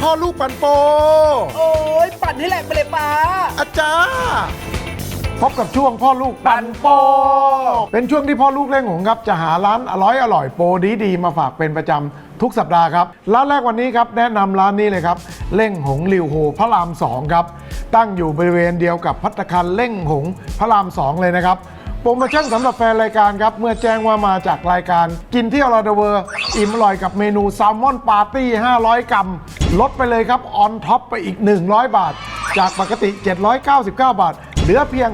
พ่อลูกปันโป โอ้ยปั่นให้แหลกไปเลยป้า อาจารย์พบกับช่วงพ่อลูกปันโป เป็นช่วงที่พ่อลูกเล่งหงครับ จะหาร้านอร่อยอร่อยโปรดีดีๆมาฝากเป็นประจำทุกสัปดาห์ครับ ร้านแรกวันนี้ครับแนะนำร้านนี้เลยครับ เล่งหงลิวโฮพระรามสองครับ ตั้งอยู่บริเวณเดียวกับพัตตาคารเล่งหงพระรามสองเลยนะครับ โปรโมชั่นสำหรับแฟนรายการครับ เมื่อแจ้งว่ามาจากรายการ กินเที่ยวรอเดอเวอร์ อิ่มอร่อยกับเมนูแซลมอนปาร์ตี้ 500 กรัม ลดไปเลยครับออนท็อปไปอีก 100 บาท จากปกติ 799 บาท เหลือเพียง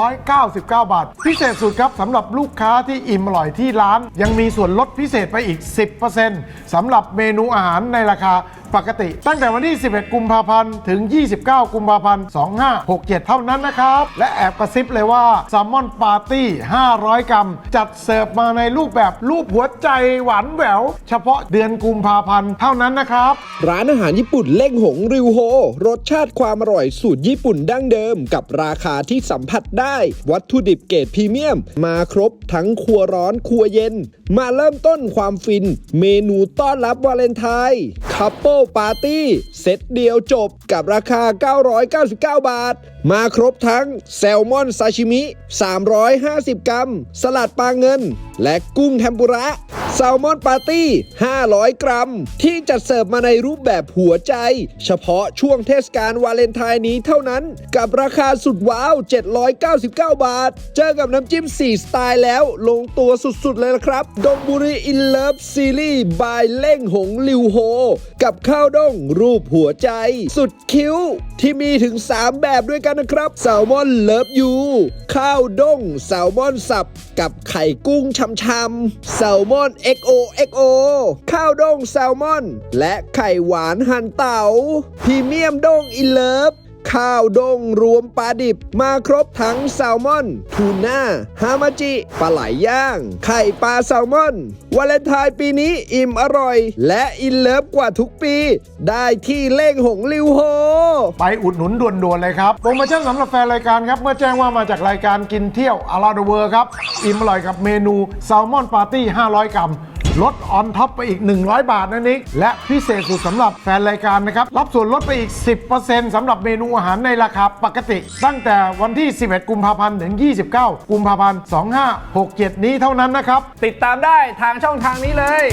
699 บาท พิเศษสุดครับสำหรับลูกค้าที่อิ่มอร่อยที่ร้าน ยังมีส่วนลดพิเศษไปอีก 10%สำหรับเมนูอาหารในราคาปกติ ตั้งแต่วันที่ 11 กุมภาพันธ์ ถึง 29 กุมภาพันธ์ 2567 เท่านั้นนะครับ และแอบกระซิบเลยว่าแซลมอนปาร์ตี้ 500 กรัม จัดเสิร์ฟมาในรูปแบบรูปหัวใจหวานแหวว เฉพาะเดือนกุมภาพันธ์เท่านั้นนะครับ ร้านอาหารญี่ปุ่นเล่งหงริวโฮ รสชาติความอร่อยสูตรญี่ปุ่นดั้งเดิม กับราคาที่สัมผัสได้ วัตถุดิบเกรดพรีเมียม มาครบทั้งครัวร้อนครัวเย็น มาเริ่มต้นความฟิน เมนูต้อนรับวาเลนไทน์ คัพเปิลปาร์ตี้เซตเดียวจบกับราคา 999 บาท มาครบทั้งแซลมอนซาชิมิ 350 กรัม สลัดปลาเงิน และกุ้งเทมปุระแซลมอนปาร์ตี้ 500 กรัม ที่จัดเสิร์ฟมาในรูปแบบหัวใจ เฉพาะช่วงเทศกาลวาเลนไทน์นี้เท่านั้น กับราคาสุดว้าว 799 บาท เจอกับน้ำจิ้ม 4 สไตล์แล้ว ลงตัวสุดๆเลยละครับ ดงบุรีอินเลิฟซีรีส์บายเล่งหงลิวโฮ กับข้าวด้งรูปหัวใจ สุดคิ้ว ที่มีถึง 3 แบบด้วยกันนะครับแซลมอนเลิฟยูข้าวด้งแซลมอนสับ กับไข่กุ้งช่ำๆแซลมอน XO XO ข้าวด้งแซลมอน และไข่หวานหั่นเตา๋าพรีเมียมด้งอินเลิฟ ข้าวดงรวมปลาดิบ มาครบทั้งแซลมอน ทูน่า ฮามาจิ ปลาไหลย่าง ไข่ปลาแซลมอน วาเลนไทน์ปีนี้อิ่มอร่อย และอินเลิฟกว่าทุกปี ได้ที่เล่งหงลิวโฮ ไปอุดหนุนด่วนๆเลยครับโปรโมชั่นสำหรับแฟนรายการครับ เมื่อแจ้งว่ามาจากรายการกินเที่ยวอาราเดเวอร์ครับ อิ่มอร่อยกับเมนูแซลมอนปาร์ตี้ 500 กรัม ลดออนท็อปไปอีก 100 บาทนั่นเองและพิเศษสุดสำหรับแฟนรายการนะครับ รับส่วนลดไปอีก 10%สำหรับเมนูอาหารในราคาปกติ ตั้งแต่วันที่ 11 กุมภาพันธ์ถึง 29 กุมภาพันธ์ 2567 นี้เท่านั้นนะครับ ติดตามได้ทางช่องทางนี้เลย